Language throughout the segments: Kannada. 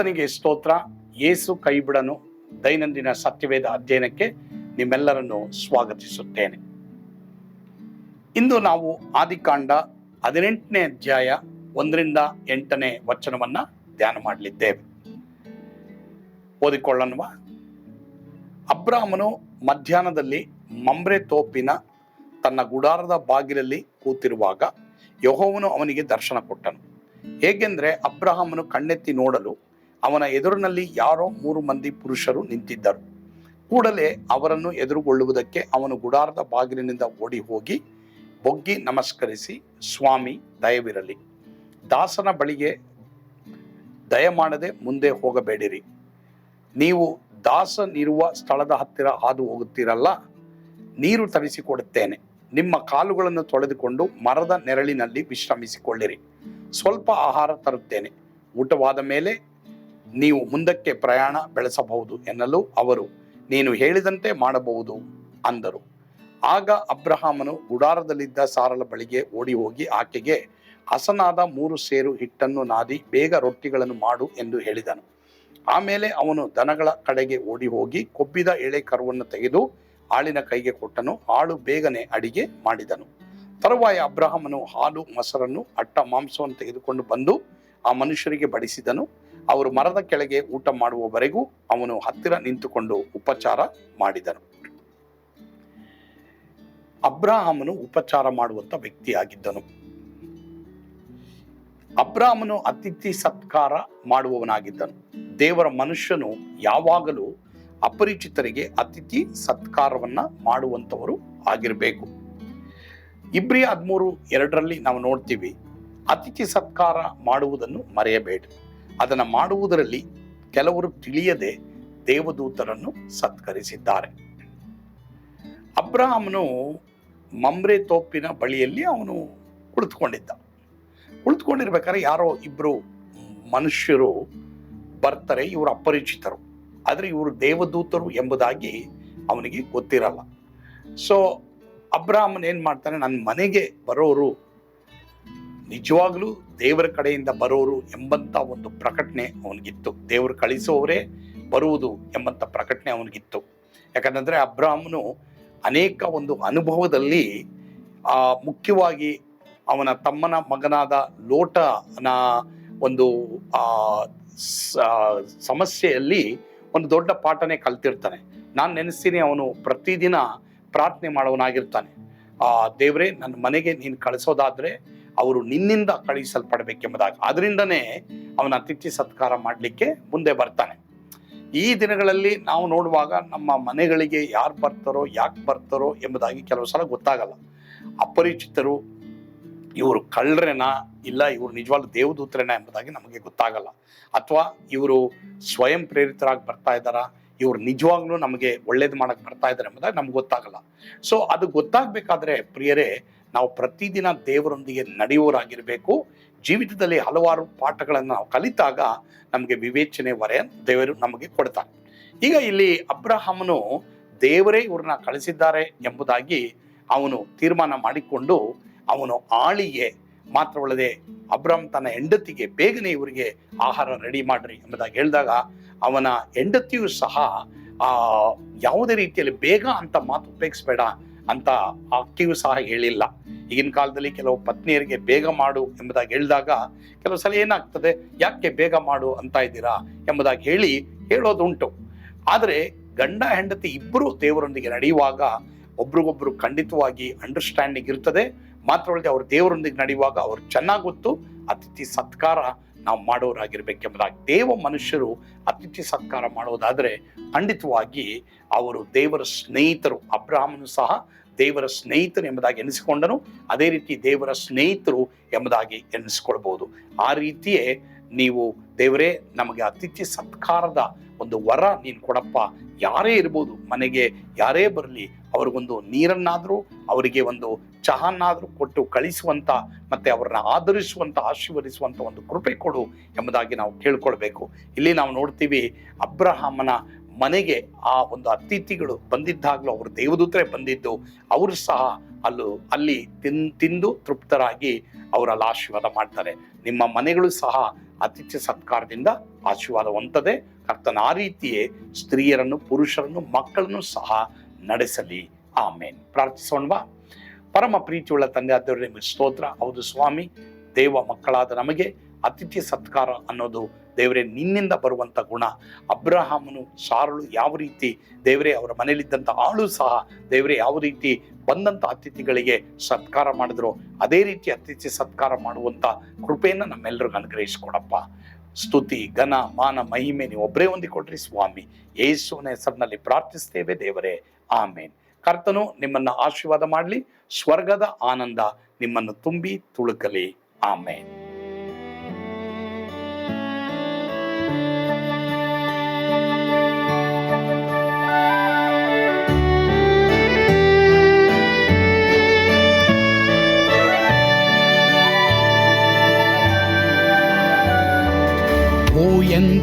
ಕರ್ತನಿಗೆ ಸ್ತೋತ್ರ, ಏಸು ಕೈಬಿಡನು ದೈನಂದಿನ ಸತ್ಯವೇದ ಅಧ್ಯಯನಕ್ಕೆ ನಿಮ್ಮೆಲ್ಲರನ್ನು ಸ್ವಾಗತಿಸುತ್ತೇನೆ. ಇಂದು ನಾವು ಆದಿಕಾಂಡ ಹದಿನೆಂಟನೇ ಅಧ್ಯಾಯ ಒಂದರಿಂದ ಎಂಟನೇ ವಚನವನ್ನ ಧ್ಯಾನ ಮಾಡಲಿದ್ದೇವೆ. ಓದಿಕೊಳ್ಳನ್ವ ಅಬ್ರಾಹ್ಮನು ಮಧ್ಯಾಹ್ನದಲ್ಲಿ ಮಂಬ್ರೆ ತೋಪಿನ ತನ್ನ ಗುಡಾರದ ಬಾಗಿಲಲ್ಲಿ ಕೂತಿರುವಾಗ ಯಹೋವನು ಅವನಿಗೆ ದರ್ಶನ ಕೊಟ್ಟನು. ಹೇಗೆಂದ್ರೆ ಅಬ್ರಹಾಮನು ಕಣ್ಣೆತ್ತಿ ನೋಡಲು ಅವನ ಎದುರಿನಲ್ಲಿ ಯಾರೋ ಮೂರು ಮಂದಿ ಪುರುಷರು ನಿಂತಿದ್ದರು. ಕೂಡಲೇ ಅವರನ್ನು ಎದುರುಗೊಳ್ಳುವುದಕ್ಕೆ ಅವನು ಗುಡಾರದ ಬಾಗಿಲಿನಿಂದ ಓಡಿ ಹೋಗಿ ಬೊಗ್ಗಿ ನಮಸ್ಕರಿಸಿ, ಸ್ವಾಮಿ, ದಯವಿರಲಿ. ದಾಸನ ಬಳಿಗೆ ದಯಮಾಡದೆ ಮುಂದೆ ಹೋಗಬೇಡಿರಿ. ನೀವು ದಾಸನಿರುವ ಸ್ಥಳದ ಹತ್ತಿರ ಹಾದು ಹೋಗುತ್ತೀರಲ್ಲ, ನೀರು ತರಿಸಿಕೊಡುತ್ತೇನೆ. ನಿಮ್ಮ ಕಾಲುಗಳನ್ನು ತೊಳೆದುಕೊಂಡು ಮರದ ನೆರಳಿನಲ್ಲಿ ವಿಶ್ರಮಿಸಿಕೊಳ್ಳಿರಿ. ಸ್ವಲ್ಪ ಆಹಾರ ತರುತ್ತೇನೆ. ಊಟವಾದ ಮೇಲೆ ನೀವು ಮುಂದಕ್ಕೆ ಪ್ರಯಾಣ ಬೆಳೆಸಬಹುದು ಎನ್ನಲು ಅವರು, ನೀನು ಹೇಳಿದಂತೆ ಮಾಡಬಹುದು ಅಂದರು. ಆಗ ಅಬ್ರಹಾಮನು ಗುಡಾರದಲ್ಲಿದ್ದ ಸಾರಲ ಬಳಿಗೆ ಓಡಿ ಹೋಗಿ ಆಕೆಗೆ, ಹಸನಾದ ಮೂರು ಸೇರು ಹಿಟ್ಟನ್ನು ನಾದಿ, ಬೇಗ ರೊಟ್ಟಿಗಳನ್ನು ಮಾಡು ಎಂದು ಹೇಳಿದನು. ಆಮೇಲೆ ಅವನು ದನಗಳ ಕಡೆಗೆ ಓಡಿ ಹೋಗಿ ಕೊಬ್ಬಿದ ಎಳೆ ಕರುವನ್ನು ತೆಗೆದು ಆಳಿನ ಕೈಗೆ ಕೊಟ್ಟನು. ಆಳು ಬೇಗನೆ ಅಡಿಗೆ ಮಾಡಿದನು. ತರುವಾಯ ಅಬ್ರಹಾಮನು ಹಾಲು, ಮೊಸರನ್ನು, ಅಟ್ಟ, ಮಾಂಸವನ್ನು ತೆಗೆದುಕೊಂಡು ಬಂದು ಆ ಮನುಷ್ಯರಿಗೆ ಬಡಿಸಿದನು. ಅವರು ಮರದ ಕೆಳಗೆ ಊಟ ಮಾಡುವವರೆಗೂ ಅವನು ಹತ್ತಿರ ನಿಂತುಕೊಂಡು ಉಪಚಾರ ಮಾಡಿದನು. ಅಬ್ರಾಹಮನು ಉಪಚಾರ ಮಾಡುವಂತ ವ್ಯಕ್ತಿಯಾಗಿದ್ದನು. ಅಬ್ರಾಹ್ಮನು ಅತಿಥಿ ಸತ್ಕಾರ ಮಾಡುವವನಾಗಿದ್ದನು. ದೇವರ ಮನುಷ್ಯನು ಯಾವಾಗಲೂ ಅಪರಿಚಿತರಿಗೆ ಅತಿಥಿ ಸತ್ಕಾರವನ್ನ ಮಾಡುವಂಥವರು ಆಗಿರಬೇಕು. ಇಬ್ರಿ ಹದಿಮೂರು ಎರಡರಲ್ಲಿ ನಾವು ನೋಡ್ತೀವಿ, ಅತಿಥಿ ಸತ್ಕಾರ ಮಾಡುವುದನ್ನು ಮರೆಯಬೇಡಿ. ಅದನ್ನು ಮಾಡುವುದರಲ್ಲಿ ಕೆಲವರು ತಿಳಿಯದೆ ದೇವದೂತರನ್ನು ಸತ್ಕರಿಸಿದ್ದಾರೆ. ಅಬ್ರಾಹ್ಮನು ಮಮ್ರೆ ತೋಪಿನ ಬಳಿಯಲ್ಲಿ ಅವನು ಕುಳಿತುಕೊಂಡಿದ್ದ. ಕುಳಿತುಕೊಂಡಿರ್ಬೇಕಾದ್ರೆ ಯಾರೋ ಇಬ್ಬರು ಮನುಷ್ಯರು ಬರ್ತಾರೆ, ಇವರು ಅಪರಿಚಿತರು. ಆದರೆ ಇವರು ದೇವದೂತರು ಎಂಬುದಾಗಿ ಅವನಿಗೆ ಗೊತ್ತಿರಲ್ಲ. ಸೊ ಅಬ್ರಾಹ್ಮನ್ ಏನು ಮಾಡ್ತಾನೆ, ನನ್ನ ಮನೆಗೆ ಬರೋರು ನಿಜವಾಗ್ಲೂ ದೇವರ ಕಡೆಯಿಂದ ಬರೋರು ಎಂಬಂತ ಒಂದು ಪ್ರಕಟಣೆ ಅವನಿಗಿತ್ತು. ದೇವರು ಕಳಿಸೋರೇ ಬರುವುದು ಎಂಬಂತ ಪ್ರಕಟಣೆ ಅವನಿಗಿತ್ತು. ಯಾಕಂತಂದ್ರೆ ಅಬ್ರಾಹ್ಮನು ಅನೇಕ ಒಂದು ಅನುಭವದಲ್ಲಿ, ಆ, ಮುಖ್ಯವಾಗಿ ಅವನ ತಮ್ಮನ ಮಗನಾದ ಲೋಟನ ಒಂದು, ಆ ಸಮಸ್ಯೆಯಲ್ಲಿ ಒಂದು ದೊಡ್ಡ ಪಾಠನೆ ಕಲ್ತಿರ್ತಾನೆ. ನಾನು ನೆನೆಸ್ತೀನಿ, ಅವನು ಪ್ರತಿದಿನ ಪ್ರಾರ್ಥನೆ ಮಾಡೋನಾಗಿರ್ತಾನೆ ಆ, ದೇವರೇ, ನನ್ನ ಮನೆಗೆ ನೀನು ಕಳಿಸೋದಾದ್ರೆ ಅವರು ನಿನ್ನಿಂದ ಕಳುಹಿಸಲ್ಪಡಬೇಕೆಂಬುದಾಗಿ. ಅದರಿಂದನೇ ಅವನ ಅತಿಥಿ ಸತ್ಕಾರ ಮಾಡಲಿಕ್ಕೆ ಮುಂದೆ ಬರ್ತಾನೆ. ಈ ದಿನಗಳಲ್ಲಿ ನಾವು ನೋಡುವಾಗ ನಮ್ಮ ಮನೆಗಳಿಗೆ ಯಾರು ಬರ್ತಾರೋ, ಯಾಕೆ ಬರ್ತಾರೋ ಎಂಬುದಾಗಿ ಕೆಲವು ಸಲ ಗೊತ್ತಾಗಲ್ಲ. ಅಪರಿಚಿತರು, ಇವರು ಕಳ್ಳರೇನಾ, ಇಲ್ಲ ಇವರು ನಿಜವಾದ ದೇವದೂತರೇನಾ ಎಂಬುದಾಗಿ ನಮಗೆ ಗೊತ್ತಾಗಲ್ಲ. ಅಥವಾ ಇವರು ಸ್ವಯಂ ಪ್ರೇರಿತರಾಗಿ ಬರ್ತಾ ಇದ್ದಾರಾ ಇವ್ರು ನಿಜವಾಗ್ಲೂ ನಮಗೆ ಒಳ್ಳೇದು ಮಾಡಕ್ ಬರ್ತಾ ಇದ್ದಾರೆ ಎಂಬುದಾಗಿ ನಮ್ಗೆ ಗೊತ್ತಾಗಲ್ಲ. ಸೊ ಅದು ಗೊತ್ತಾಗಬೇಕಾದ್ರೆ ಪ್ರಿಯರೇ, ನಾವು ಪ್ರತಿದಿನ ದೇವರೊಂದಿಗೆ ನಡೆಯುವರಾಗಿರಬೇಕು ಜೀವಿತದಲ್ಲಿ ಹಲವಾರು ಪಾಠಗಳನ್ನು ನಾವು ಕಲಿತಾಗ ನಮಗೆ ವಿವೇಚನೆ ವರೆ ದೇವರು ನಮಗೆ ಕೊಡ್ತಾರೆ ಈಗ ಇಲ್ಲಿ ಅಬ್ರಹಾಮನು ದೇವರೇ ಇವ್ರನ್ನ ಕಳಿಸಿದ್ದಾರೆ ಎಂಬುದಾಗಿ ಅವನು ತೀರ್ಮಾನ ಮಾಡಿಕೊಂಡು ಅವನು ಆಳಿಗೆ ಮಾತ್ರವಲ್ಲದೆ ಅಬ್ರಹಂ ತನ್ನ ಹೆಂಡತಿಗೆ ಬೇಗನೆ ಇವರಿಗೆ ಆಹಾರ ರೆಡಿ ಮಾಡ್ರಿ ಎಂಬುದಾಗಿ ಹೇಳಿದಾಗ ಅವನ ಹೆಂಡತಿಯು ಸಹ, ಆ, ಯಾವುದೇ ರೀತಿಯಲ್ಲಿ ಬೇಗ ಅಂತ ಮಾತು ಉಪಯೋಗಿಸ್ಬೇಡ ಅಂತ ಆಕೆಯೂ ಸಹ ಹೇಳಿಲ್ಲ. ಈಗಿನ ಕಾಲದಲ್ಲಿ ಕೆಲವು ಪತ್ನಿಯರಿಗೆ ಬೇಗ ಮಾಡು ಎಂಬುದಾಗಿ ಹೇಳಿದಾಗ ಕೆಲವು ಸಲ ಏನಾಗ್ತದೆ, ಯಾಕೆ ಬೇಗ ಮಾಡು ಅಂತ ಇದ್ದೀರಾ? ಎಂಬುದಾಗಿ ಹೇಳಿ ಹೇಳೋದುಂಟು. ಆದರೆ ಗಂಡ ಹೆಂಡತಿ ಇಬ್ಬರು ದೇವರೊಂದಿಗೆ ನಡೆಯುವಾಗ ಒಬ್ರಿಗೊಬ್ರು ಖಂಡಿತವಾಗಿ ಅಂಡರ್ಸ್ಟ್ಯಾಂಡಿಂಗ್ ಇರ್ತದೆ. ಮಾತ್ರವಲ್ಲದೆ ಅವ್ರು ದೇವರೊಂದಿಗೆ ನಡೆಯುವಾಗ ಅವ್ರು ಚೆನ್ನಾಗಿ ಗೊತ್ತು, ಅತಿಥಿ ಸತ್ಕಾರ ನಾವು ಮಾಡೋರಾಗಿರ್ಬೇಕೆಂಬುದಾಗಿ ದೇವ ಮನುಷ್ಯರು ಅತಿಥಿ ಸತ್ಕಾರ ಮಾಡೋದಾದ್ರೆ ಖಂಡಿತವಾಗಿ ಅವರು ದೇವರ ಸ್ನೇಹಿತರು. ಅಬ್ರಾಹ್ಮನು ಸಹ ದೇವರ ಸ್ನೇಹಿತರು ಎಂಬುದಾಗಿ ಎನಿಸಿಕೊಂಡನು. ಅದೇ ರೀತಿ ದೇವರ ಸ್ನೇಹಿತರು ಎಂಬುದಾಗಿ ಎನಿಸ್ಕೊಳ್ಬೋದು ಆ ರೀತಿಯೇ ನೀವು ದೇವರೇ, ನಮಗೆ ಅತಿಥಿ ಸತ್ಕಾರದ ಒಂದು ವರ ನೀನು ಕೊಡಪ್ಪ ಯಾರೇ ಇರ್ಬೋದು, ಮನೆಗೆ ಯಾರೇ ಬರಲಿ, ಅವ್ರಿಗೊಂದು ನೀರನ್ನಾದರೂ, ಅವರಿಗೆ ಒಂದು ಚಹನ್ನಾದರೂ ಕೊಟ್ಟು ಕಳಿಸುವಂತ ಮತ್ತೆ ಅವರನ್ನ ಆಧರಿಸುವಂತ ಆಶೀರ್ವದಿಸುವಂತ ಒಂದು ಕೃಪೆ ಕೊಡು ಎಂಬುದಾಗಿ ನಾವು ಕೇಳ್ಕೊಳ್ಬೇಕು. ಇಲ್ಲಿ ನಾವು ನೋಡ್ತೀವಿ, ಅಬ್ರಹಾಮನ ಮನೆಗೆ ಆ ಒಂದು ಅತಿಥಿಗಳು ಬಂದಿದ್ದಾಗಲೂ ಅವರು ದೇವದೂತರೇ ಬಂದಿದ್ದು, ಅವರು ಸಹ ಅಲ್ಲೂ, ಅಲ್ಲಿ ತಿನ್, ತಿಂದು ತೃಪ್ತರಾಗಿ ಅವರಲ್ಲಿ ಆಶೀರ್ವಾದ ಮಾಡ್ತಾರೆ. ನಿಮ್ಮ ಮನೆಗಳು ಸಹ ಅತಿಥ್ಯ ಸತ್ಕಾರದಿಂದ ಆಶೀರ್ವಾದ ಹೊಂದದೆ ಕರ್ತನ ಆ ರೀತಿಯೇ ಸ್ತ್ರೀಯರನ್ನು, ಪುರುಷರನ್ನು, ಮಕ್ಕಳನ್ನು ಸಹ ನಡೆಸಲಿ. ಆಮೇನ್. ಪ್ರಾರ್ಥಿಸೋಣವಾ. ಪರಮ ಪ್ರೀತಿಯುಳ್ಳ ತಂದೆ ಆದವರೇ ನಿಮಗೆ ಸ್ತೋತ್ರ. ಹೌದು ಸ್ವಾಮಿ, ದೇವ ಮಕ್ಕಳಾದ ನಮಗೆ ಅತಿಥ್ಯ ಸತ್ಕಾರ ಅನ್ನೋದು ದೇವರೇ, ನಿನ್ನಿಂದ ಬರುವಂತ ಗುಣ. ಅಬ್ರಹಾಮನು ಸಾರಳು ಯಾವ ರೀತಿ? ದೇವರೇ, ಅವರ ಮನೆಯಲ್ಲಿದ್ದಂಥ ಆಳು ಸಹ ದೇವರೇ, ಯಾವ ರೀತಿ ಬಂದಂತ ಅತಿಥಿಗಳಿಗೆ ಸತ್ಕಾರ ಮಾಡಿದ್ರು? ಅದೇ ರೀತಿ ಅತಿಥಿ ಸತ್ಕಾರ ಮಾಡುವಂತ ಕೃಪೆಯನ್ನು ನಮ್ಮೆಲ್ಲರಿಗೂ ಅನುಗ್ರಹಿಸಿಕೊಡಪ್ಪ. ಸ್ತುತಿ, ಘನ, ಮಾನ, ಮಹಿಮೆ ನೀವು ಒಬ್ಬರೇ ಹೊಂದಿಕೊಟ್ರಿ ಸ್ವಾಮಿ. ಯೇಸುವಿನ ಹೆಸರಿನಲ್ಲಿ ಪ್ರಾರ್ಥಿಸ್ತೇವೆ ದೇವರೇ. ಆಮೇನ್. ಕರ್ತನು ನಿಮ್ಮನ್ನ ಆಶೀರ್ವಾದ ಮಾಡಲಿ, ಸ್ವರ್ಗದ ಆನಂದ ನಿಮ್ಮನ್ನು ತುಂಬಿ ತುಳುಕಲಿ. ಆಮೇನ್.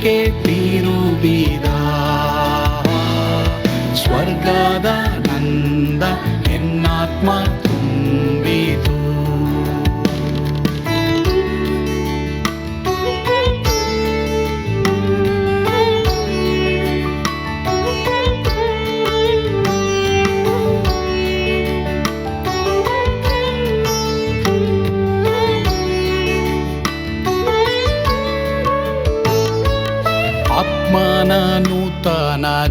ದಿನಕ್ಕೆ ತಿರುಬಿದ ಸ್ವರ್ಗದ ನಂದ ಎನ್ನಾತ್ಮ